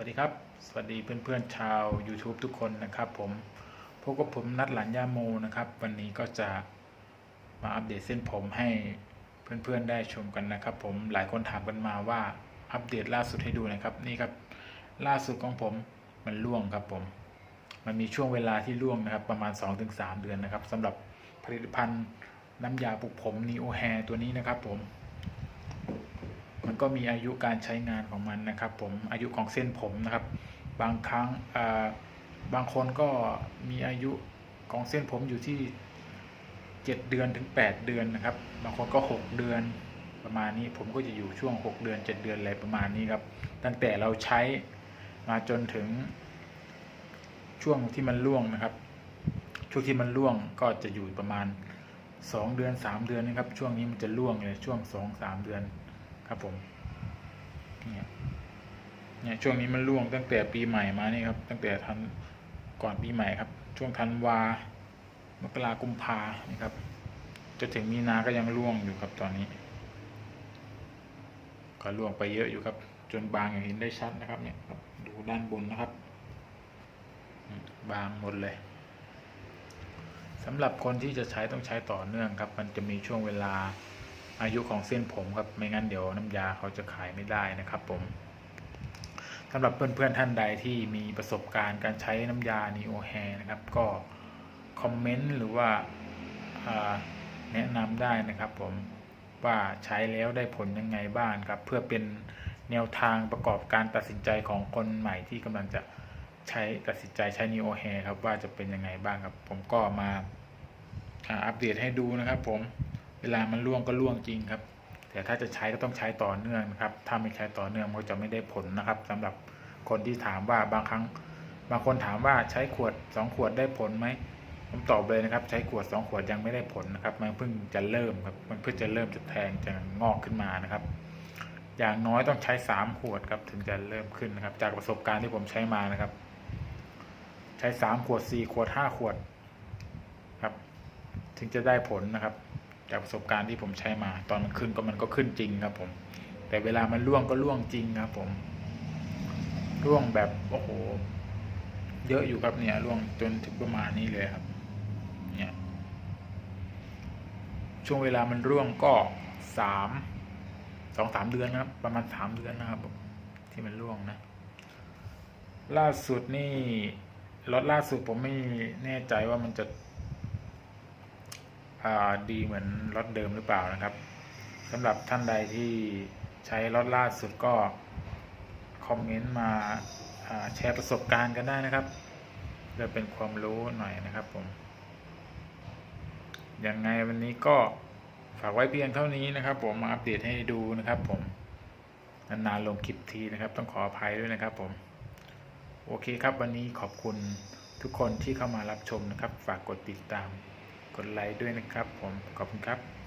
วัสดีครับ สวัสดีเพื่อนๆชาว YouTube ทุกคนนะครับผมพบกับผมนัดหลานย่าโมนะครับ วันนี้ก็จะมาอัปเดตเส้นผมให้เพื่อนๆได้ชมกันนะครับ ผมหลายคนถามกันมาว่าอัปเดตล่าสุดให้ดูนะครับ นี่ครับล่าสุดของผมมันร่วงครับผม มันมีช่วงเวลาที่ร่วงนะครับ ประมาณ 2-3 เดือนนะครับสำหรับผลิตภัณฑ์น้ำยาปลุกผม Neo Hair ตัวนี้นะครับผม มันก็มีอายุการใช้งานของมันนะครับ ผมอายุของเส้นผมนะครับ บางครั้งบางคนก็มีอายุของเส้นผมอยู่ที่ 7 เดือนถึง 8 เดือนนะครับ บางคนก็ 6 เดือนประมาณนี้ผมก็จะอยู่ช่วง 6 เดือน 7 เดือนอะไรประมาณนี้ครับ ตั้งแต่เราใช้มาจนถึงช่วงที่มันร่วงนะครับ ช่วงที่มันร่วงก็จะอยู่ประมาณ 2 เดือน 3 เดือนนะครับ ช่วงนี้มันจะร่วงเลยช่วง 2-3 เดือน ครับผมเนี่ยเนี่ยช่วงนี้มันร่วงตั้งแต่ปีใหม่มานี่ครับ ตั้งแต่ทันก่อนปีใหม่ครับ ช่วงธันวามกรากุมภานี่ครับจนถึงมีนาก็ยังร่วงอยู่ครับตอนนี้ ก็ร่วงไปเยอะอยู่ครับ จนบางอย่างเห็นได้ชัดนะครับเนี่ยดูด้านบนนะครับ บางหมดเลยสำหรับคนที่จะใช้ต้องใช้ต่อเนื่องครับ มันจะมีช่วงเวลา อายุของเส้นผมครับไม่งั้นเดี๋ยวน้ำยาเขาจะขายไม่ได้นะครับ ผมสำหรับเพื่อนๆท่านใดที่มีประสบการณ์การใช้น้ำยา Neo Hair นะครับ ก็คอมเมนต์หรือว่าแนะนำได้นะครับ ผมว่าใช้แล้วได้ผลยังไงบ้างครับ เพื่อเป็นแนวทางประกอบการตัดสินใจของคนใหม่ที่กำลังจะใช้ตัดสินใจใช้ Neo Hair ครับว่าจะเป็นยังไงบ้างครับ ผมก็มาอัปเดตให้ดูนะครับ ผม เวลามันล่วงก็ล่วงจริงครับ แต่ถ้าจะใช้ก็ต้องใช้ต่อเนื่องนะครับ ถ้าไม่ใช้ต่อเนื่องมันจะไม่ได้ผลนะครับสำหรับคนที่ถามว่าบางครั้ง บางคนถามว่าใช้ขวด 2 ขวดได้ผลไหมผมตอบเลยนะครับ ใช้ขวด 2 ขวดยังไม่ได้ผลนะครับ มันเพิ่งจะเริ่มครับมันเพิ่งจะเริ่มจะแทงจะงอกขึ้นมานะครับ อย่างน้อยต้องใช้ 3 ขวดครับถึงจะเริ่มขึ้นนะครับ จากประสบการณ์ที่ผมใช้มานะครับ ใช้ 3 ขวด 4 ขวด 5 ขวดครับ ถึงจะได้ผลนะครับ จากประสบการณ์ที่ผมใช้มา ตอนมันขึ้นก็มันก็ขึ้นจริงครับผม แต่เวลามันร่วงก็ร่วงจริงครับผม ร่วงแบบโอ้โห เยอะอยู่ครับเนี่ยร่วงจนถึงประมาณนี้เลยครับ เนี่ย ช่วงเวลามันร่วงก็สามสองสามเดือนนะครับ ประมาณสามเดือนนะครับผมที่มันร่วงนะ ล่าสุดนี่รถล่าสุดผมไม่แน่ใจว่ามันจะ ดีเหมือนรถเดิมหรือเปล่านะครับสำหรับท่านใดที่ใช้รถล่าสุดก็ คอมเมนต์มาแชร์ประสบการณ์กันได้นะครับเพื่อเป็นความรู้หน่อยนะครับผมยังไงวันนี้ก็ฝากไว้เพียงเท่านี้นะครับ ผมมาอัปเดตให้ดูนะครับผมนานๆลงคลิปทีนะครับ ต้องขออภัยด้วยนะครับผม โอเคครับวันนี้ขอบคุณทุกคนที่เข้ามารับชมนะครับ ฝากกดติดตาม ดไลค์ด้วยนะครับผมขอบคุณครับ